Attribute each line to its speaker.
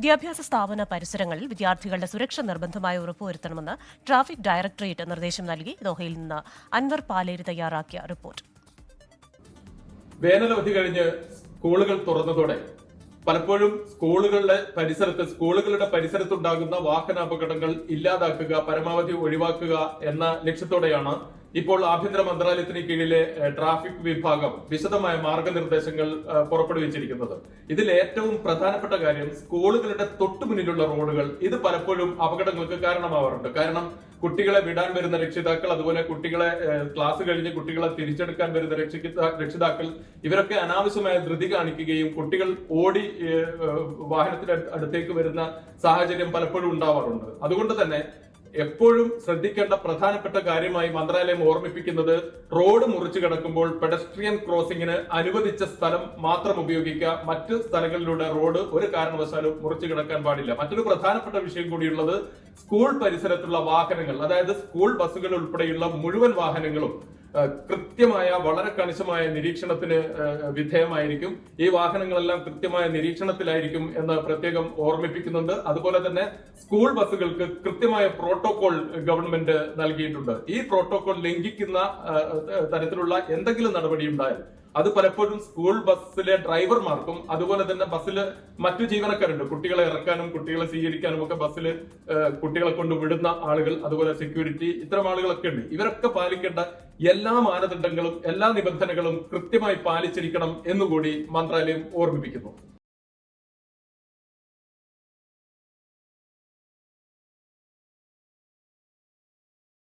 Speaker 1: വിദ്യാഭ്യാസ സ്ഥാപന പരിസരങ്ങളിൽ വിദ്യാർത്ഥികളുടെ സുരക്ഷ നിർബന്ധമായി ഉറപ്പുവരുത്തണമെന്ന് ട്രാഫിക് ഡയറക്ടറേറ്റ് നിർദ്ദേശം നൽകി. ദോഹയിൽ നിന്ന് അൻവർ പാലേരി തയ്യാറാക്കിയ റിപ്പോർട്ട്.
Speaker 2: വേനലവധി കഴിഞ്ഞ് സ്കൂളുകൾ തുറന്നതോടെ പലപ്പോഴും സ്കൂളുകളുടെ പരിസരത്ത് സ്കൂളുകളുടെ പരിസരത്തുണ്ടാകുന്ന വാഹന അപകടങ്ങൾ ഇല്ലാതാക്കുക പരമാവധി ഒഴിവാക്കുക എന്ന ലക്ഷ്യത്തോടെയാണ് ഇപ്പോൾ ആഭ്യന്തര മന്ത്രാലയത്തിന് കീഴിലെ ട്രാഫിക് വിഭാഗം വിശദമായ മാർഗനിർദ്ദേശങ്ങൾ പുറപ്പെടുവിച്ചിരിക്കുന്നത്. ഇതിൽ ഏറ്റവും പ്രധാനപ്പെട്ട കാര്യം സ്കൂളുകളുടെ തൊട്ടുമുന്നിലുള്ള റോഡുകൾ. ഇത് പലപ്പോഴും അപകടങ്ങൾക്ക് കാരണമാവാറുണ്ട്. കാരണം കുട്ടികളെ വിടാൻ വരുന്ന രക്ഷിതാക്കൾ അതുപോലെ കുട്ടികളെ ക്ലാസ് കഴിഞ്ഞ് കുട്ടികളെ തിരിച്ചെടുക്കാൻ വരുന്ന രക്ഷിത- രക്ഷിതാക്കൾ ഇവരൊക്കെ അനാവശ്യമായ ധൃതി കാണിക്കുകയും കുട്ടികൾ ഓടി വാഹനത്തിന് അടുത്തേക്ക് വരുന്ന സാഹചര്യം പലപ്പോഴും ഉണ്ടാവാറുണ്ട്. അതുകൊണ്ട് തന്നെ എപ്പോഴും ശ്രദ്ധിക്കേണ്ട പ്രധാനപ്പെട്ട കാര്യമായി മന്ത്രാലയം ഓർമ്മിപ്പിക്കുന്നത് റോഡ് മുറിച്ചു കിടക്കുമ്പോൾ പെഡസ്ട്രിയൻ ക്രോസിംഗിന് അനുവദിച്ച സ്ഥലം മാത്രം ഉപയോഗിക്കുക. മറ്റ് സ്ഥലങ്ങളിലൂടെ റോഡ് ഒരു കാരണവശാലും മുറിച്ചു കിടക്കാൻ പാടില്ല. മറ്റൊരു പ്രധാനപ്പെട്ട വിഷയം കൂടിയുള്ളത് സ്കൂൾ പരിസരത്തുള്ള വാഹനങ്ങൾ അതായത് സ്കൂൾ ബസ്സുകൾ ഉൾപ്പെടെയുള്ള മുഴുവൻ വാഹനങ്ങളും കൃത്യമായ വളരെ കണിശമായ നിരീക്ഷണത്തിന് വിധേയമായിരിക്കും. ഈ വാഹനങ്ങളെല്ലാം കൃത്യമായ നിരീക്ഷണത്തിലായിരിക്കും എന്ന് പ്രത്യേകം ഓർമ്മിപ്പിക്കുന്നുണ്ട്. അതുപോലെ തന്നെ സ്കൂൾ ബസ്സുകൾക്ക് കൃത്യമായ പ്രോട്ടോകോൾ ഗവൺമെന്റ് നൽകിയിട്ടുണ്ട്. ഈ പ്രോട്ടോകോൾ ലംഘിക്കുന്ന തരത്തിലുള്ള എന്തെങ്കിലും നടപടി ഉണ്ടായാൽ അത് പലപ്പോഴും സ്കൂൾ ബസ്സിലെ ഡ്രൈവർമാർക്കും അതുപോലെ തന്നെ ബസ്സിൽ മറ്റു ജീവനക്കാരുണ്ട്. കുട്ടികളെ ഇറക്കാനും കുട്ടികളെ സ്വീകരിക്കാനും ഒക്കെ ബസ്സിൽ കുട്ടികളെ കൊണ്ട് വിടുന്ന ആളുകൾ അതുപോലെ സെക്യൂരിറ്റി ഇത്തരം ആളുകളൊക്കെ ഉണ്ട്. ഇവരൊക്കെ പാലിക്കേണ്ട എല്ലാ മാനദണ്ഡങ്ങളും എല്ലാ നിബന്ധനകളും കൃത്യമായി പാലിച്ചിരിക്കണം എന്നുകൂടി മന്ത്രാലയം ഓർമ്മിപ്പിക്കുന്നു.